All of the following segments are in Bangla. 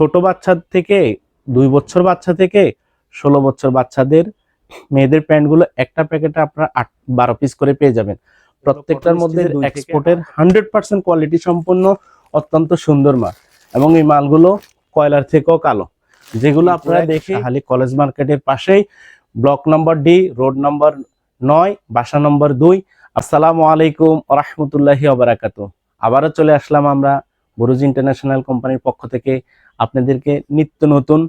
ছোট বাচ্চা থেকে দুই বছর বাচ্চা থেকে ষোলো বছর বাচ্চাদের মেয়েদের প্যান্টগুলো একটা প্যাকেটে আপনারা আট বারো পিস করে পেয়ে যাবেন। প্রত্যেকটার মধ্যে এক্সপোর্টের হান্ড্রেড পার্সেন্ট কোয়ালিটি সম্পন্ন অত্যন্ত সুন্দর মাল এবং এই মালগুলো কয়লার থেকেও কালো। যেগুলো আপনারা দেখে হালি কলেজ মার্কেটের পাশেই block number D road number নয় বাসা নম্বর দুই। আসসালামু আলাইকুম রহমতুল্লাহি অবরাকাত আবারও চলে আসলাম আমরা বুরুজ ইন্টারন্যাশনাল কোম্পানির পক্ষ থেকে। আপনাদেরকে নিত্য নতুন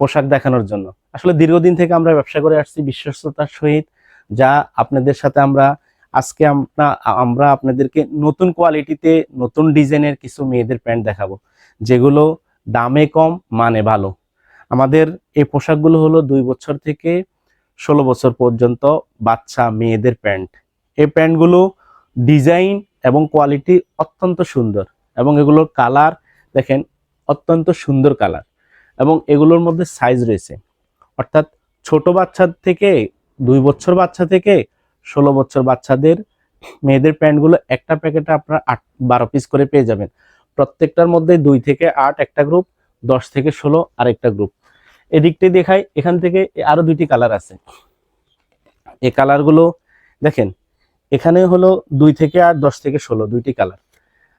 পোশাক দেখানোর জন্য। আসলে দীর্ঘদিন থেকে আমরা ব্যবসা করে আসছি বিশ্বস্ততার সহিত, যা আপনাদের সাথে আমরা আজকে আমরা আমরা আপনাদেরকে নতুন কোয়ালিটিতে নতুন ডিজাইনের কিছু মেয়েদের প্যান্ট দেখাবো, যেগুলো দামে কম মানে ভালো। আমাদের এই পোশাকগুলো হলো দুই বছর থেকে ষোলো বছর পর্যন্ত বাচ্চা মেয়েদের প্যান্ট। এই প্যান্টগুলো ডিজাইন এবং কোয়ালিটি অত্যন্ত সুন্দর এবং এগুলোর কালার দেখেন অত্যন্ত সুন্দর কালার এবং এগুলোর মধ্যে সাইজ রয়েছে। অর্থাৎ ছোট বাচ্চা থেকে, দুই বছর বাচ্চা থেকে ষোলো বছর বাচ্চাদের মেয়েদের প্যান্টগুলো একটা প্যাকেটে আপনারা আট, বারো পিস করে পেয়ে যাবেন। প্রত্যেকটার মধ্যে দুই থেকে আট একটা গ্রুপ দশ থেকে ষোলো আরেকটা গ্রুপ এদিকটাই দেখাই, এখান থেকে আরও দুইটি কালার আছে। এই কালারগুলো দেখেন, এখানে হলো দুই থেকে আট, দশ থেকে ষোলো, দুইটি কালার।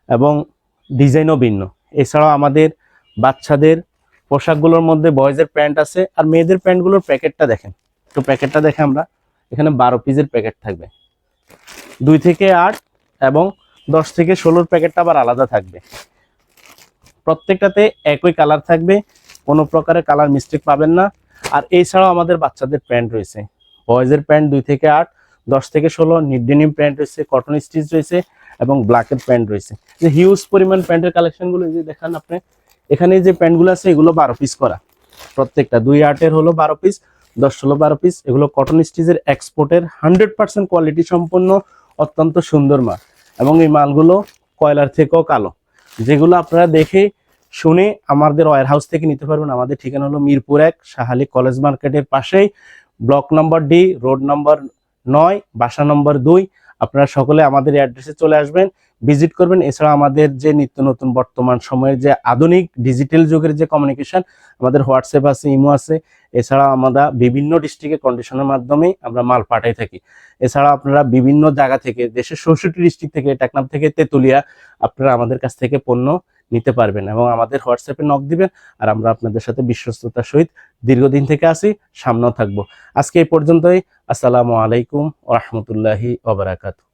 এবং ডিজাইনও ভিন্ন। এছাড়াও আমাদের বাচ্চাদের পোশাকগুলোর মধ্যে বয়েজের প্যান্ট আছে আর মেয়েদের প্যান্টগুলোর প্যাকেটটা দেখেন। তো প্যাকেটটা দেখে আমরা, এখানে বারো পিসের প্যাকেট থাকবে। দুই থেকে আট এবং দশ থেকে ষোলোর প্যাকেটটা আবার আলাদা থাকবে। প্রত্যেকটাতে একই কালার থাকবে, কোনো প্রকারের কালার মিস্টেক পাবেন না। আর এছাড়াও আমাদের বাচ্চাদের প্যান্ট রয়েছে। বয়েজের প্যান্ট দুই থেকে আট দশ থেকে ষোলো নিডেনিম প্যান্ট রয়েছে কটন স্টিচ রয়েছে এবং ব্ল্যাকের প্যান্ট রয়েছে। যে হিউজ পরিমাণ প্যান্টের কালেকশনগুলো যে দেখান আপনি, এখানে যে প্যান্টগুলো আছে, এগুলো বারো পিস করা। প্রত্যেকটা দুই আটের হলো বারো পিস দশ, ষোলো, বারো পিস এগুলো কটন স্টিচের এক্সপোর্টের হান্ড্রেড পার্সেন্ট কোয়ালিটি সম্পন্ন, অত্যন্ত সুন্দর মাল। এবং এই মালগুলো কয়লার থেকেও কালো। যেগুলো আপনারা দেখে শুনে আমাদের ওয়ার হাউস থেকে নিতে পারবেন। আমাদের ঠিকানা হলো মিরপুর এক, সাহালি কলেজ মার্কেটের পাশেই। Block number D, road number নয়, বাসা নম্বর দুই। আপনারা সকলে আমাদের অ্যাড্রেসে চলে আসবেন, ভিজিট করবেন। এছাড়া আমাদের যে নিত্য নতুন বর্তমান সময়ের যে আধুনিক ডিজিটাল যুগের যে কমিউনিকেশন আমাদের হোয়াটসঅ্যাপ আছে, ইমো আছে। এছাড়া আমরা বিভিন্ন ডিস্ট্রিক্টে কন্ডিশনের মাধ্যমে আমরা মাল পাঠাই থাকি। এছাড়া আপনারা বিভিন্ন জায়গা থেকে, দেশের চৌষট্টি ডিস্ট্রিক্ট থেকে, টেকনাফ থেকে তেতুলিয়া, আপনারা আমাদের কাছ থেকে পণ্য নিতে পারবেন এবং আমাদের হোয়াটসঅ্যাপে নক দিবেন আর আমরা আপনাদের সাথে বিশ্বস্ততার সহিত দীর্ঘদিন থেকে আসি সামনেও থাকব। আজকে এই পর্যন্তই। আসসালামু আলাইকুম রহমতুল্লাহি ওবরাকাতু